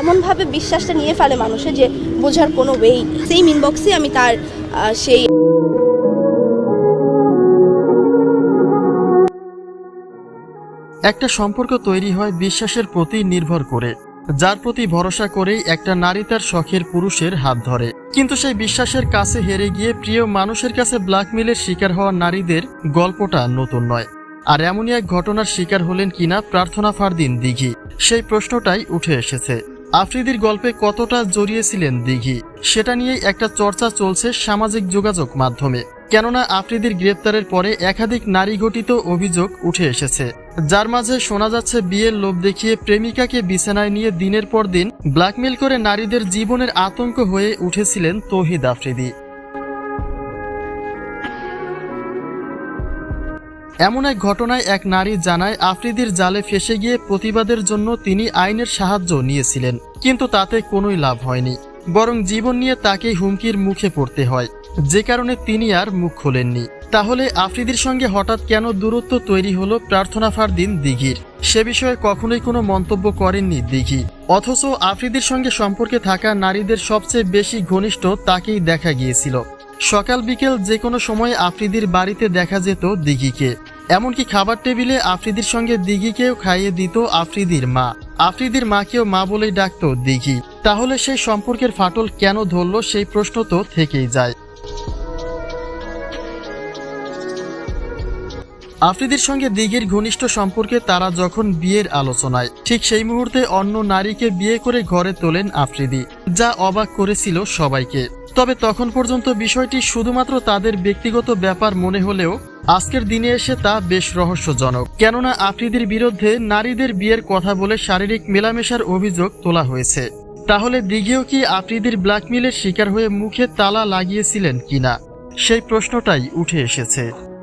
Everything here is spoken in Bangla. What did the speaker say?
এমনভাবে বিশ্বাসটা নিয়ে ফেলে মানুষের যে বোঝার কোনো ওয়েই সেই ইনবক্সে আমি তার সেই একটা সম্পর্ক তৈরি হয় বিশ্বাসের প্রতি নির্ভর করে, যার প্রতি ভরসা করেই একটা নারী তার শখের পুরুষের হাত ধরে। কিন্তু সেই বিশ্বাসের কাছে হেরে গিয়ে প্রিয় মানুষের কাছে ব্ল্যাকমেলের শিকার হওয়া নারীদের গল্পটা নতুন নয়। আর এমনই এক ঘটনার শিকার হলেন কিনা প্রার্থনা ফারদিন দিঘি। সেই প্রশ্নটাই উঠে এসেছে। আফ্রিদির গল্পে কতটা জড়িয়েছিলেন দিঘি, সেটা নিয়েই একটা চর্চা চলছে সামাজিক যোগাযোগ মাধ্যমে। কেননা আফ্রিদির গ্রেপ্তারের পরে একাধিক নারী গঠিত অভিযোগ উঠে এসেছে। যার মাঝে শোনা যাচ্ছে, বিয়ের লোভ দেখিয়ে প্রেমিকাকে বিছানায় নিয়ে দিনের পর দিন ব্ল্যাকমেল করে নারীদের জীবনের আতঙ্ক হয়ে উঠেছিলেন তৌহিদ আফ্রিদি। এমন এক ঘটনায় এক নারী জানায়, আফ্রিদির জালে ফেসে গিয়ে প্রতিবাদের জন্য তিনি আইনের সাহায্য নিয়েছিলেন, কিন্তু তাতে কোনোই লাভ হয়নি। বরং জীবন নিয়ে তাকে হুমকির মুখে পড়তে হয়। যে কারণে তিনি আর মুখ খোলেননি। তাহলে আফ্রিদির সঙ্গে হঠাৎ কেন দূরত্ব তৈরি হলো প্রার্থনা ফারদিন দিঘির? সে বিষয়ে কখনোই কোনো মন্তব্য করেননি দিঘি। অথচ আফ্রিদির সঙ্গে সম্পর্কে থাকা নারীদের সবচেয়ে বেশি ঘনিষ্ঠ তাকেই দেখা গিয়েছিল। সকাল বিকেল যে কোনো সময় আফ্রিদির বাড়িতে দেখা যেত দিঘিকে। এমনকি খাবার টেবিলে আফ্রিদির সঙ্গে দিঘিকেও খাইয়ে দিত আফ্রিদির মা। আফ্রিদির মাকেও মা বলেই ডাকত দিঘি। তাহলে সেই সম্পর্কের ফাটল কেন ধরল সেই প্রশ্ন তো থেকেই যায়। আফ্রিদির সঙ্গে দিঘির ঘনিষ্ঠ সম্পর্কে তারা যখন বিয়ের আলোচনায়, ঠিক সেই মুহূর্তে অন্য নারীকে বিয়ে করে ঘরে তোলেন আফ্রিদি, যা অবাক করেছিল সবাইকে। তবে তখন পর্যন্ত বিষয়টি শুধুমাত্র তাদের ব্যক্তিগত ব্যাপার মনে হলেও, আজকের দিনে এসে তা বেশ রহস্যজনক। কেননা আফ্রিদির বিরুদ্ধে নারীদের বিয়ের কথা বলে শারীরিক মেলামেশার অভিযোগ তোলা হয়েছে। তাহলে দিঘিও কি আফ্রিদির ব্ল্যাকমেলের শিকার হয়ে মুখে তালা লাগিয়েছিলেন কিনা? সেই প্রশ্নটাই উঠে এসেছে।